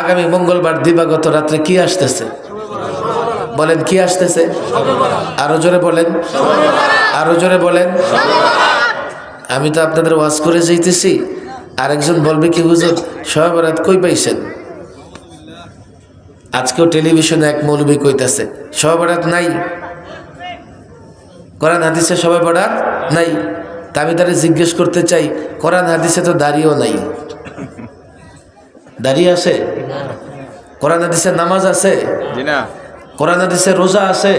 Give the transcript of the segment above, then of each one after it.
আগামী মঙ্গলবার দিবাগত রাত্রে কি আসতেছে? বলেন, কি আসতেছে? আরও জোরে বলেন। আরও জোরে বলেন। আমি তো আপনাদের ওয়াজ করে যাইতেছি। আরেকজন বলবে কি, হুজুর সবাই বরাত কই পাইছেন? আজকেও টেলিভিশনে এক মৌলবী কইতাছে সবাই বরাত নাই। কোরআন হাদিসে সবাই বরাত নাই। তা আমি তারা জিজ্ঞেস করতে চাই, কোরআন হাদিসে তো দাঁড়িয়েও নাই। দাঁড়িয়ে আছে? কোরআন হাদিসে নামাজ আছে? জি না। কোরআন হাদিসে রোজা আছে?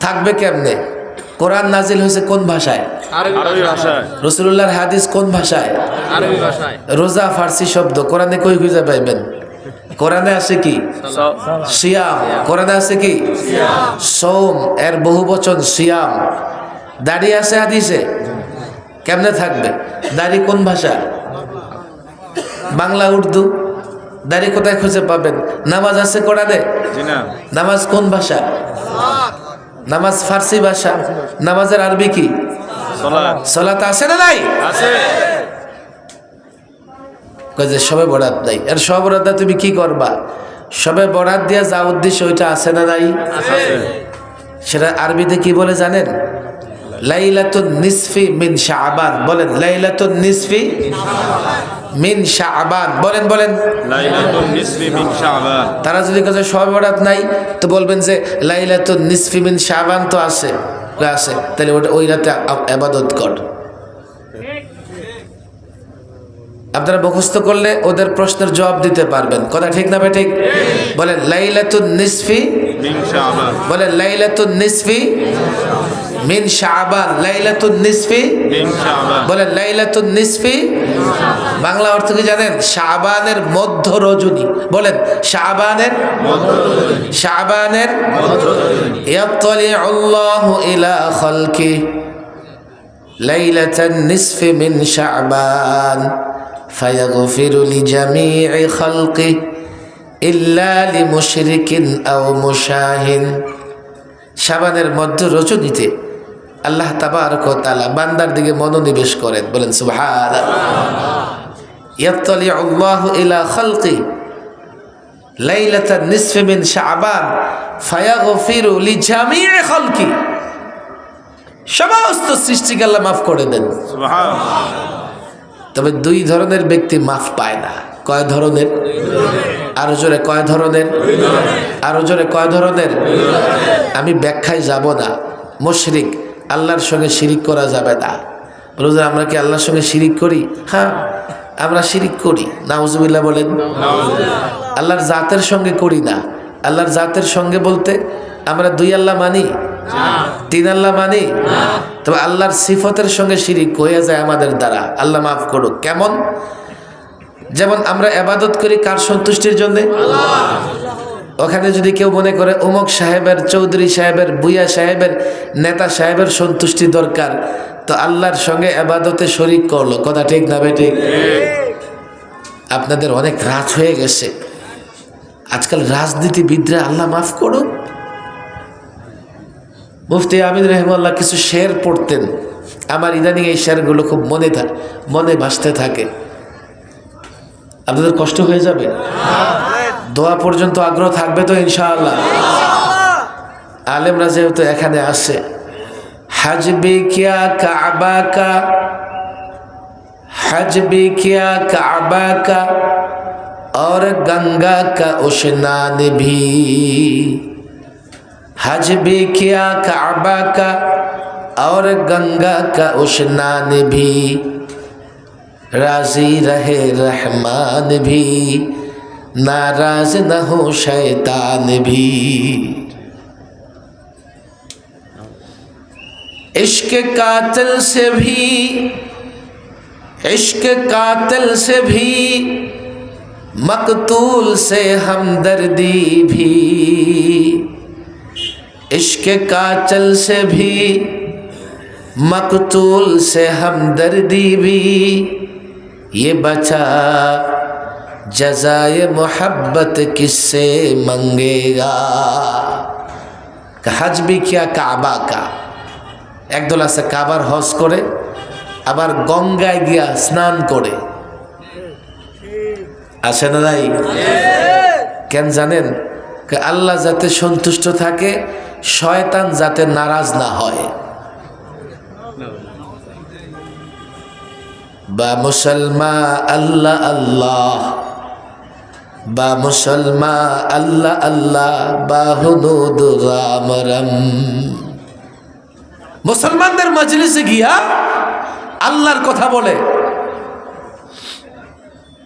থাকবে কেমনে? কোরআন নাজিল হয়েছে কোন ভাষায়? আরবি ভাষায়। রসুল্লাহর হাদিস কোন ভাষায়? আরবি ভাষায়। রোজা ফার্সি শব্দ কোরআনে কই খুঁজে পাইবেন? কোরআনে আছে কি? সিয়াম। কোরআনে আছে কি? সোম এর বহু বচন সিয়াম। দাড়ি আছে হাদিসে? কেমনে থাকবে? দাড়ি কোন ভাষা বাংলা উর্দু। দাড়ি কোথায় খুঁজে পাবেন? নামাজ আছে কোরআনে? নামাজ কোন ভাষা? নামাজ ফার্সি ভাষা। নামাজের আরবি কি? সলাত আছে না নাই? যে সবে বরাত নাই আর সবে বরাত তুমি কি করবা? সবে বরাত দিয়া যা উদ্দেশ্য ওইটা আছে না নাই? সেটা আরবিতে কি বলে জানেন? লাইলাতুন নিসফি মিন শাবান। বলেন লাইলাতুন নিসফি মিন শাবান। বলেন বলেন। লাইলাতুন নিসফি মিন শাবান। তারা যদি কাছে সবে বরাত নাই তো বলবেন যে লাইলাতুন নিসফি মিন শাবান তো আছে আছে। তাহলে ওটা ওই রাতে আবাদত কর। আপনারা মুখস্থ করলে ওদের প্রশ্নের জবাব দিতে পারবেন। কথা ঠিক না ঠিক? বলেন লাইলাতুন নিসফি বলেন লাইলাতুন নিসফি মিন শাবান লাইলাতুন নিসফি? বলেন লাইলাতুন নিসফি? বাংলা অর্থ কি জানেন? শাবানের মধ্য রজনী। বলেন শাবানের শাবানের ইয়াত্তালিউ আল্লাহু ইলা খালকি লাইলাতান নিসফি মিন শাবান ফায়াগফিরু লিজামি'i খালকি ইল্লা লিমুশরিকিন আও মুশাহিন। শাবানের মধ্য রজনীতে আল্লাহ তাবারক তাআলা বান্দার দিকে মনোনিবেশ করেন। বলেন সুবহানাল্লাহ। ইয়াত্তালিউ আল্লাহু ইলা খালকি লাইলাতান নিসফি মিন শাবান ফায়াগফিরু লিজামি'i খালকি। সমস্ত সৃষ্টিকে আল্লাহ মাফ করে দেন। তবে দুই ধরনের ব্যক্তি মাফ পায় না। কয় ধরনের? আরও জোরে কয় ধরনের? আরও জোরে কয় ধরনের। আমি ব্যাখ্যায় যাব না। মুশরিক আল্লাহর সঙ্গে শিরিক করা যাবে না। যে আমরা কি আল্লাহর সঙ্গে শিরিক করি? হ্যাঁ আমরা শিরিক করি। নাউজুবিল্লাহ বলেন, আল্লাহর জাতের সঙ্গে করি না। আল্লাহর জাতের সঙ্গে বলতে আমরা দুই আল্লাহ মানি, তিন আল্লাহ মানি। তবে আল্লাহর সিফতের সঙ্গে শিরিক হয়ে যায় আমাদের দ্বারা। আল্লাহ মাফ করুক। কেমন? যেমন আমরা এবাদত করি কার সন্তুষ্টির জন্য? ওখানে যদি কেউ মনে করে অমুক সাহেবের, চৌধুরী সাহেবের বুয়া সাহেবের, নেতা সাহেবের সন্তুষ্টি দরকার, তো আল্লাহর সঙ্গে এবাদতে শরিক করল। কথা ঠিক না বেঠিক আপনাদের অনেক রাত হয়ে গেছে। আজকাল রাজনীতিবিদরা আল্লাহ মাফ করুন মুফতি আমিদ রহমাল্লাহ কিছু শের পড়তেন। আমার ইদানিং এই শেরগুলো খুব মনে মনে ভাসতে থাকে। আপনাদের কষ্ট হয়ে যাবে? দোয়া পর্যন্ত আগ্রহ থাকবে তো ইনশাআল্লাহ আলেমরা যেহেতু এখানে আসে হাজবে কিয়া কাবা কা হাজবে কিয়া কাবা কা और गंगा का उशनान भी हज भी किया काबा का और गंगा का उशनान भी राजी रहे रहमान भी नाराज़ न हो शैतान भी। इश्क कातिल से भी, इश्क कातिल से भी, मकतूल से हमदर्दी भी। इश्क काचल से भी, मकतूल से हमदर्दी भी। ये बचा जजाए मोहब्बत किससे मंगेगा হজ বি কিয়া কাবা কা একদল আছে কাবার হজ করে আবার গঙ্গায় গিয়া স্নান করে আছে না নাই কেন জানেন কে আল্লাহ যাতে সন্তুষ্ট থাকে শয়তান যাতে নারাজ না হয় বা মুসলমান আল্লাহ আল্লাহ বা মুসলমা, আল্লাহ আল্লাহ, বা হুনুদ রাম রাম মুসলমানদের মজলিসে গিয়া আল্লাহর কথা বলে।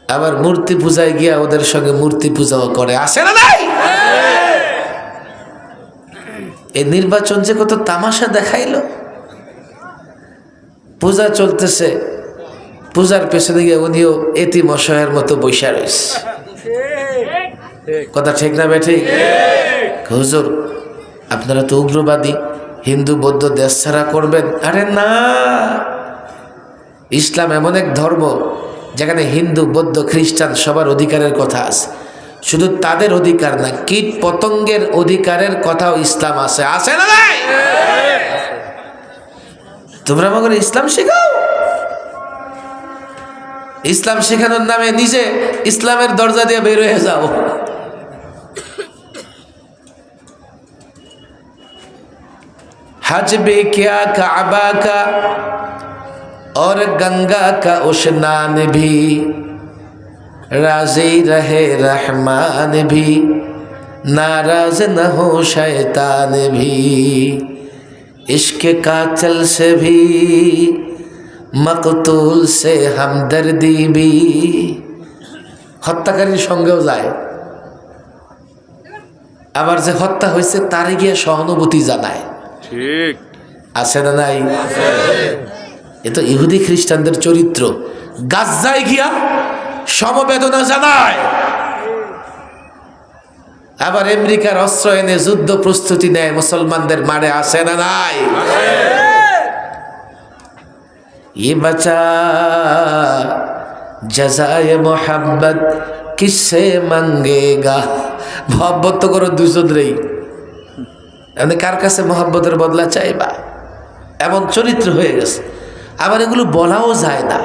আবার মূর্তি পূজায় গিয়া ওদের সঙ্গে মূর্তি পূজাও করে। আসে না নাই? এই নির্বাচন যে কত তামাশা দেখাইলো। পূজা চলতেছে। পূজার পেছনে গিয়ে উনিও এতি মশায়ের মতো বৈশা রয়েছে। কথা ঠিক না বেঠিক হুজুর, আপনারা তো উগ্রবাদী, হিন্দু, বৌদ্ধ দেশ ছাড়া করবেন। আরে না! ইসলাম এমন এক ধর্ম যেখানে হিন্দু, বৌদ্ধ, খ্রিস্টান সবার অধিকারের কথা আছে। শুধু তাদের অধিকার না, কীট পতঙ্গের অধিকারের কথাও ইসলাম আছে। আছে না নাই? তোমরা আমাকে ইসলাম শেখাও? ইসলাম শেখানোর নামে নিজে ইসলামের দরজা দিয়ে বের হয়ে যাও। हज भी क्या काबा का और गंगा का उशनान भी राजी रहे रहमान भी नाराज न हो शैतान भी इश्क कातल से भी মকতুল সে হামদর্দি বি হত্যাকারীর সঙ্গেও যায় আবার যে হত্যা হয়েছে তারে গিয়ে সহানুভূতি জানায় ঠিক আছে না নাই এ তো ইহুদি খ্রিস্টানদের চরিত্র গাজ্জায় গিয়া সমবেদনা জানায় আবার আমেরিকার অস্ত্র এনে যুদ্ধ প্রস্তুতি নেয় মুসলমানদের মারে আসে না নাই ये बचा जजाए मोहब्बत किससे मंगेगा মোহাব্বত তো করো দুজনরেই এমনি কার কাছে মোহাব্বতের বদলা চাইবা এমন চরিত্র হয়ে গেছে। আবার এগুলো বলাও যায় না।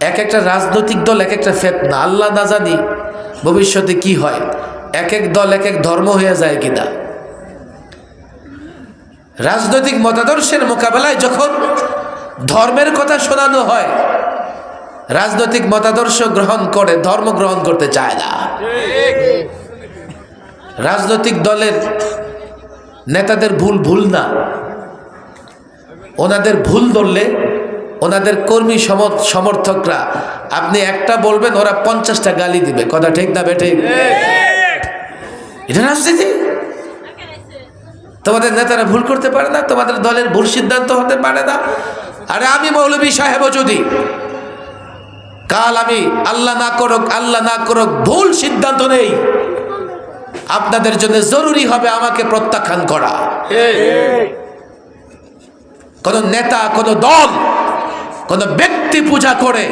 এক একটা রাজনৈতিক দল এক একটা ফেতনা। আল্লাহ না জানি ভবিষ্যতে কি হয়। এক এক দল এক এক ধর্ম হয়ে যায় কিনা। রাজনৈতিক মতাদর্শের মোকাবেলায় যখন ধর্মের কথা শোনানো হয়, রাজনৈতিক মতাদর্শ গ্রহণ করে, ধর্ম গ্রহণ করতে চায় না। রাজনৈতিক দলের নেতাদের ভুল ভুল না। ওনাদের ভুল ধরলে ওনাদের কর্মী সম- সমর্থকরা, আপনি একটা বলবেন, ওরা পঞ্চাশটা গালি দিবে। কথা ঠিক না বেঠে? এটা রাজনীতি? তোমাদের নেতারা ভুল করতে পারে না, তোমাদের দলের ভুল সিদ্ধান্ত হতে পারে না। আরে আমি মৌলবী সাহেব যদি, কাল আমি আল্লাহ না করুক, আল্লাহ না করুক, ভুল সিদ্ধান্ত নেই। আপনাদের জন্য জরুরি হবে আমাকে প্রত্যাখ্যান করা। কোন নেতা, কোন দল, কোন ব্যক্তি পূজা করে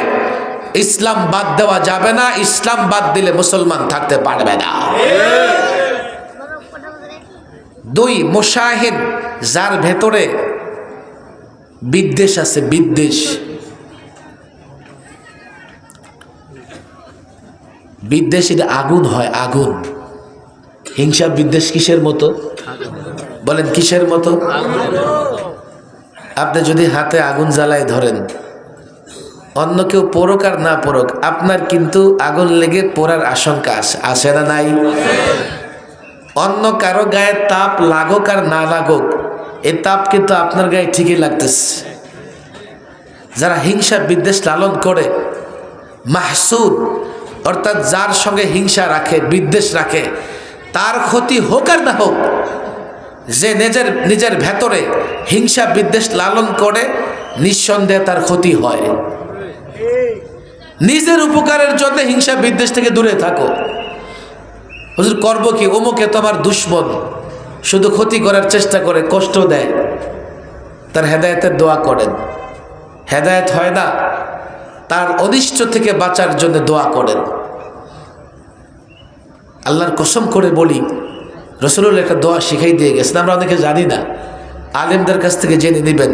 ইসলাম বাদ দেওয়া যাবে না, ইসলাম বাদ দিলে মুসলমান থাকতে পারবে না। দুই, মোশাহিদ, যার ভেতরে বিদ্বেষ আছে, বিদ্বেষ। বিদ্বেষ এটা আগুন হয়, আগুন। হিংসা বিদ্বেষ কিসের মতো? বলেন, কিসের মতো? আপনি যদি হাতে আগুন জ্বালায় ধরেন, অন্য কেউ পড়ুক আর না পড়ুক আপনার কিন্তু আগুন লেগে পড়ার আশঙ্কা আছে আছে না নাই? অন্য কারও গায়ে তাপ লাগুক আর না লাগুক, এ তাপ কিন্তু আপনার গায়ে ঠিকই লাগতেছে। যারা হিংসা বিদ্বেষ লালন করে, মাহসুদ, অর্থাৎ যার সঙ্গে হিংসা রাখে, বিদ্বেষ রাখে তার ক্ষতি হোক আর না হোক, যে নিজের নিজের ভেতরে হিংসা বিদ্বেষ লালন করে, নিঃসন্দেহে তার ক্ষতি হয়। নিজের উপকারের জন্য হিংসা বিদ্বেষ থেকে দূরে থাকো। হুজুর, করব কি? অমুকে তোমার দুশ্মন। শুধু ক্ষতি করার চেষ্টা করে, কষ্ট দেয়। তার হেদায়তের দোয়া করেন। হেদায়ত হয় না, তার অনিষ্ট থেকে বাঁচার জন্য দোয়া করেন। আল্লাহর কসম করে বলি রসুলের একটা দোয়া শিখাই দিয়ে গেছেন আমরা অনেকে জানি না আলেমদের কাছ থেকে জেনে নেবেন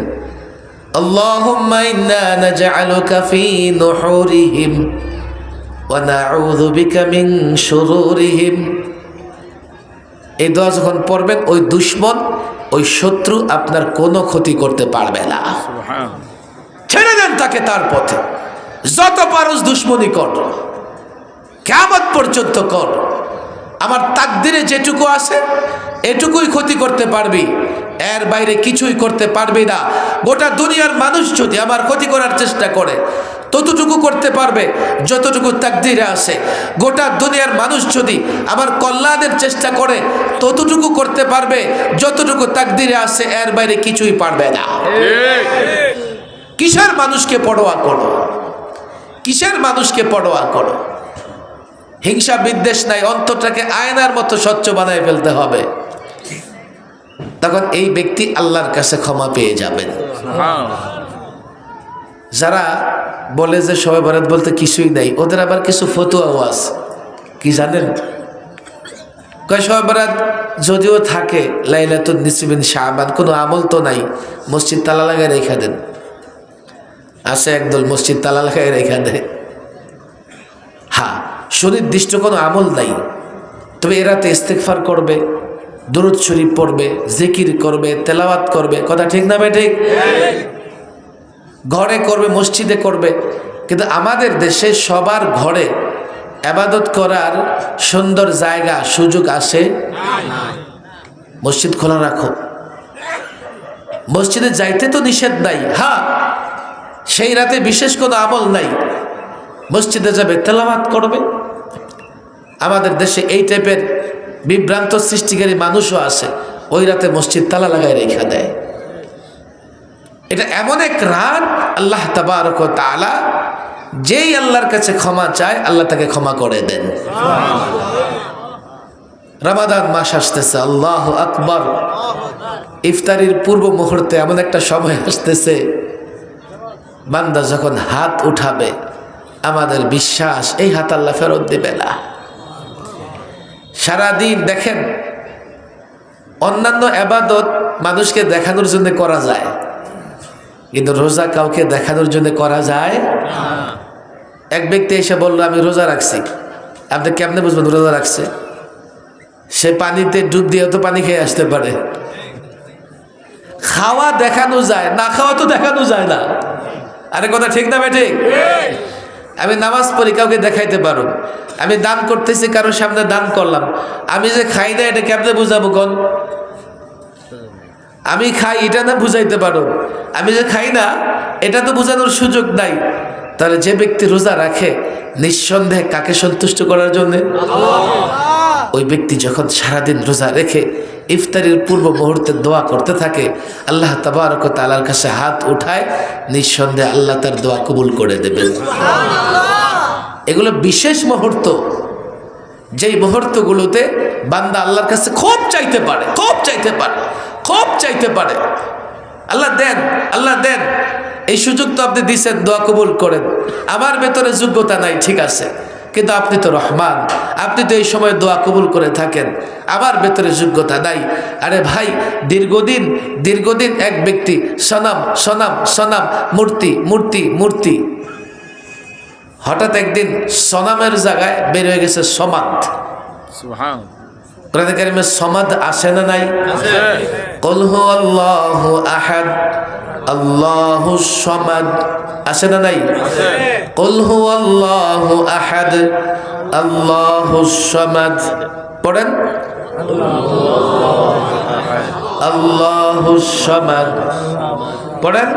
اللهم إنا نجعلك في نحورهم ونعوذ بك من شرورهم এই দোয়া যখন পড়বেন ওই দুশ্মন ওই শত্রু আপনার কোনো ক্ষতি করতে পারবে না সুবহান ছেড়ে দেন তাকে তার পথে যত পারস দুশ্মনী কর কেমন পর্যন্ত কর আমার তাকদিরে যেটুকু আছে এটুকুই ক্ষতি করতে পারবি। এর বাইরে কিছুই করতে পারবি না। গোটা দুনিয়ার মানুষ যদি আমার ক্ষতি করার চেষ্টা করে ততটুকু করতে পারবে যতটুকু তাকদিরে আছে। গোটা দুনিয়ার মানুষ যদি আমার কল্যাণের চেষ্টা করে ততটুকু করতে পারবে যতটুকু তাকদিরে আছে এর বাইরে কিছুই পারবে না। কিসের মানুষকে পড়োয়া করো? কিসের মানুষকে পড়োয়া করো? হিংসা বিদ্বেষ নাই, অন্তরটাকে আয়নার মতো স্বচ্ছ বানায় ফেলতে হবে। তখন এই ব্যক্তি আল্লাহর কাছে ক্ষমা পেয়ে যাবেন। যারা বলে যে সবে বরাত বলতে কিছুই নাই, ওদের আবার কিছু ফতুয়াও আছে। কি জানেন? কয়, সবে বরাত যদিও থাকে লাইলাতুন নিসিবিন শাহবান, কোনো আমল তো নাই, মসজিদ তালা লাগায় রেখা দেন। আসে একদল মসজিদ তালা লাগায় রেখা দেয়। হ্যাঁ সুনির্দিষ্ট কোনো আমল নাই। তবে এরাতে ইস্তেকফার করবে, দরুদ শরীফ পড়বে, জিকির করবে, তেলাওয়াত করবে। কথা ঠিক না ঠিক? ঘরে করবে, মসজিদে করবে। কিন্তু আমাদের দেশে সবার ঘরে আবাদত করার সুন্দর জায়গা, সুযোগ আসে মসজিদ খোলা রাখো। মসজিদে যাইতে তো নিষেধ নাই। হ্যাঁ সেই রাতে বিশেষ কোনো আমল নাই। মসজিদে যাবে, তেলাওয়াত করবে। আমাদের দেশে এই টাইপের বিভ্রান্ত সৃষ্টিকারী মানুষও আছে, ওই রাতে মসজিদ তালা লাগায় রেখা দেয়। এটা এমন এক রাত, আল্লাহ তাবারক ও তাআলা যেই আল্লাহর কাছে ক্ষমা চায়, আল্লাহ তাকে ক্ষমা করে দেন। রামাদান মাস আসতেছে, আল্লাহ আকবর। ইফতারির পূর্ব মুহূর্তে এমন একটা সময় আসতেছে, বান্দা যখন হাত উঠাবে আমাদের বিশ্বাস, এই হাত আল্লাহ ফেরত দেবে না। সারাদিন দেখেন, অন্যান্য আবাদত মানুষকে দেখানোর জন্য করা যায়, কিন্তু রোজা কাউকে দেখানোর জন্য করা যায় এক ব্যক্তি এসে বলল, আমি রোজা রাখছি। আপনি কেমনে বুঝবেন রোজা রাখছে? সে পানিতে ডুব দিয়ে তো পানি খেয়ে আসতে পারে। খাওয়া দেখানো যায়, না খাওয়া তো দেখানো যায় না। আরে কথা ঠিক না ভাই, ঠিক? আমি নামাজ পড়ি কাউকে দেখাইতে পারো আমি দান করতেছি কারোর সামনে দান করলাম। আমি যে খাই না এটা কেমনে বুঝাবো কোন আমি খাই এটা না বুঝাইতে পারো আমি যে খাই না এটা তো বোঝানোর সুযোগ নাই। তাহলে যে ব্যক্তি রোজা রাখে নিঃসন্দেহে কাকে সন্তুষ্ট করার জন্যে? ওই ব্যক্তি যখন সারাদিন রোজা রেখে ইফতারির পূর্ব মুহূর্তে দোয়া করতে থাকে আল্লাহ তাবারক তালার কাছে হাত উঠায় নিঃসন্দেহে আল্লাহ তার দোয়া কবুল করে দেবেন। এগুলো বিশেষ মুহূর্ত। যেই মুহূর্তগুলোতে বান্দা আল্লাহর কাছে খুব চাইতে পারে খুব চাইতে পারে খুব চাইতে পারে। আল্লাহ দেন আল্লাহ দেন। এই সুযোগ তো আপনি দিচ্ছেন দোয়া কবুল করেন। আমার ভেতরে যোগ্যতা নাই ঠিক আছে। কিন্তু আপনি তো রহমান। আপনি তো এই সময় দোয়া কবুল করে থাকেন। আমার ভেতরে যোগ্যতা নাই। আরে ভাই দীর্ঘদিন দীর্ঘদিন এক ব্যক্তি সনাম সনাম সনাম মূর্তি মূর্তি মূর্তি। হঠাৎ একদিন সনামের জায়গায় বের হয়ে গেছে সমাদ। সমাদ আসে না নাই? কলহ আল্লাহ আহাদ। আল্লাহ সমাদ। আছে না নাই? কুল আল্লাহ আহাদ। আল্লাহ সমাদ। পড়েন? আল্লাহ সমাদ। পড়েন?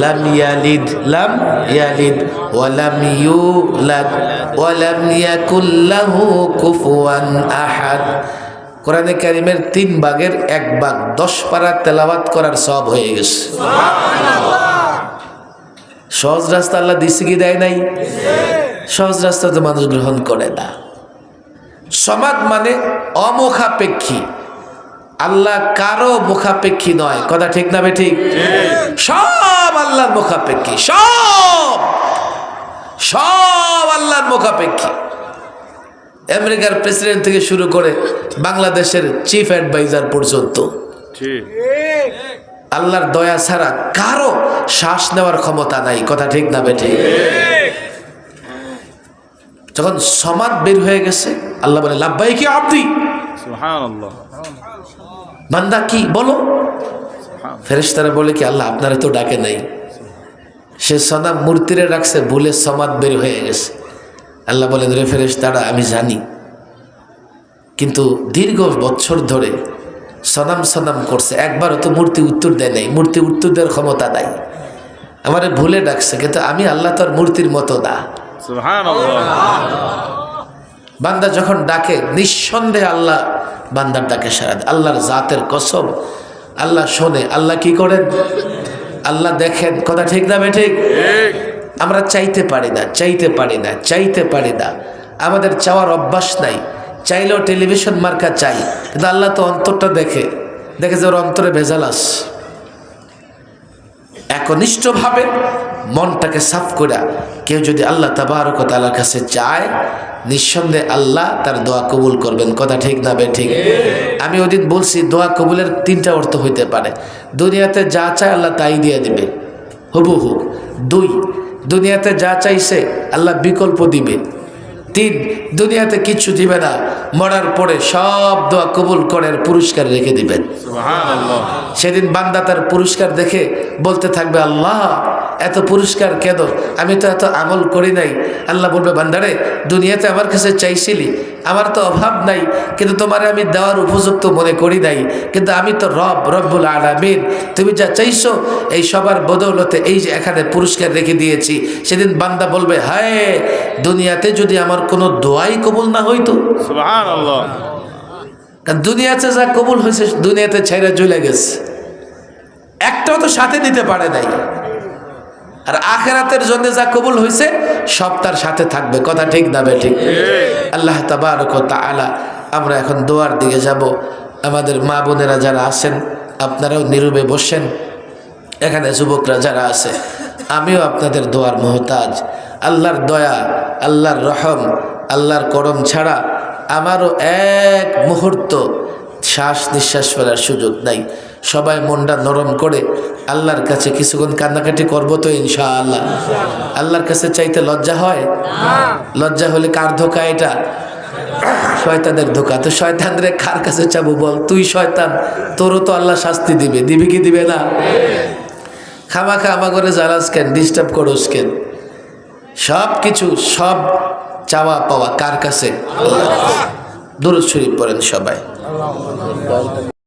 লাম ইয়ালিদ। লাম ইয়ালিদ। ওয়ালাম ইউলাদ। ওয়ালাম ইয়াকুল লাহু কুফুয়ান আহাদ। কোরআনে কারিমের তিন ভাগের এক ভাগ দশ পারা তেলাওয়াত করার সব হয়ে গেছে। সহজ রাস্তা আল্লাহ দিছে কি দেয় নাই? সহজ রাস্তা তো মানুষ গ্রহণ করে না। সমাজ মানে অমুখাপেক্ষী। আল্লাহ কারও মুখাপেক্ষী নয়। কথা ঠিক না বে ঠিক। সব আল্লাহর মুখাপেক্ষী সব! সব আল্লাহর মুখাপেক্ষী। আমেরিকার প্রেসিডেন্ট থেকে শুরু করে বাংলাদেশের চিফ অ্যাডভাইজার পর্যন্ত। আল্লাহর দয়া ছাড়া কারও শ্বাস নেওয়ার ক্ষমতা নাই কথা ঠিক না বেঠে? যখন সমাদ বের হয়ে গেছে আল্লাহ বলে লাভবাই কি আপনি বান্দা কি বলো? ফেরেশতারা বলে কি আল্লাহ আপনারা তো ডাকে নাই। সে সদা মূর্তিরে রাখছে ভুলে সমাদ বের হয়ে গেছে। আল্লাহ বলেন রে ফেরেশতারা আমি জানি। কিন্তু দীর্ঘ বছর ধরে সনাম সনাম করছে। একবারও তো মূর্তি উত্তর দেয় নাই। মূর্তি উত্তর দেওয়ার ক্ষমতা নাই। আমারে ভুলে ডাকছে কিন্তু আমি আল্লাহ তোর মূর্তির মতো না। বান্দা যখন ডাকে নিঃসন্দেহে আল্লাহ বান্দার ডাকে সারা দেয়। আল্লাহর জাতের কসম। আল্লাহ শোনে। আল্লাহ কি করেন? আল্লাহ দেখেন। কথা ঠিক না বে ঠিক। আমরা চাইতে পারি না, চাইতে পারি না, চাইতে পারি না। আমাদের চাওয়ার অভ্যাস নাই। চাইলেও টেলিভিশন মার্কা চাই, কিন্তু আল্লাহ তো অন্তরটা দেখে দেখে যে ওর অন্তরে ভেজাল আস একনিষ্ঠভাবে মনটাকে সাফ করে কেউ যদি আল্লাহ তাবারক তালার কাছে চায় নিঃসন্দেহে আল্লাহ তার দোয়া কবুল করবেন। কথা ঠিক না বে ঠিক? আমি ওদিন বলছি, দোয়া কবুলের তিনটা অর্থ হইতে পারে। দুনিয়াতে যা চায় আল্লাহ তাই দিয়ে দিবে। হুবহু। দুই দুনিয়াতে যা চাইছে আল্লাহ বিকল্প দিবে। তিন দুনিয়াতে কিছু দিবে না মরার পরে সব দোয়া কবুল করার পুরস্কার রেখে দিবেন। সেদিন বান্দা তার পুরস্কার দেখে বলতে থাকবে আল্লাহ এত পুরস্কার কেন আমি তো এত আমল করি নাই। আল্লাহ বলবে বান্দারে দুনিয়াতে আমার কাছে চাইছিলি আমার তো অভাব নাই কিন্তু তোমারে আমি দেওয়ার উপযুক্ত মনে করি নাই। কিন্তু আমি তো রব রব্বুল আলামিন। তুমি যা চাইছো এই সবার বদৌলতে এই যে এখানে পুরস্কার রেখে দিয়েছি সেদিন বান্দা বলবে হায় দুনিয়াতে যদি আমার কোনো দোয়াই কবুল না হইতো। দুনিয়াতে যা কবুল হয়েছে দুনিয়াতে ছেড়ে চলে গেছে। একটাও তো সাথে নিতে পারে নাই। আর আখেরাতের জন্য যা কবুল হয়েছে, সব তার সাথে থাকবে। কথা ঠিক না ঠিক। আল্লাহ ও তাআলা আমরা এখন দোয়ার দিকে যাব। আমাদের মা বোনেরা যারা আছেন, আপনারাও নীরবে বসেন। এখানে যুবকরা যারা আছে, আমিও আপনাদের দোয়ার মহতাজ। আল্লাহর দয়া, আল্লাহর রহম, আল্লাহর করম ছাড়া আমারও এক মুহূর্ত শ্বাস নিঃশ্বাস ফেলার সুযোগ নাই। সবাই মনটা নরম করে আল্লাহর কাছে কিছুক্ষণ কান্নাকাটি করব তো ইনশা আল্লাহ আল্লাহর কাছে চাইতে লজ্জা হয়? লজ্জা হলে কার ধোকা এটা? শয়তানের ধোকা। তো শয়তানরে কার কাছে চাবো বল? তুই শয়তান, তোরও তো আল্লাহ শাস্তি দিবে। দিবি কি দিবে না? খামাখা আমা করে জ্বালাস কেন? ডিস্টার্ব করোস কেন? সব কিছু সব চাওয়া পাওয়া কার কাছে? দূর শরীফ পড়েন সবাই। 啊 lô, mình.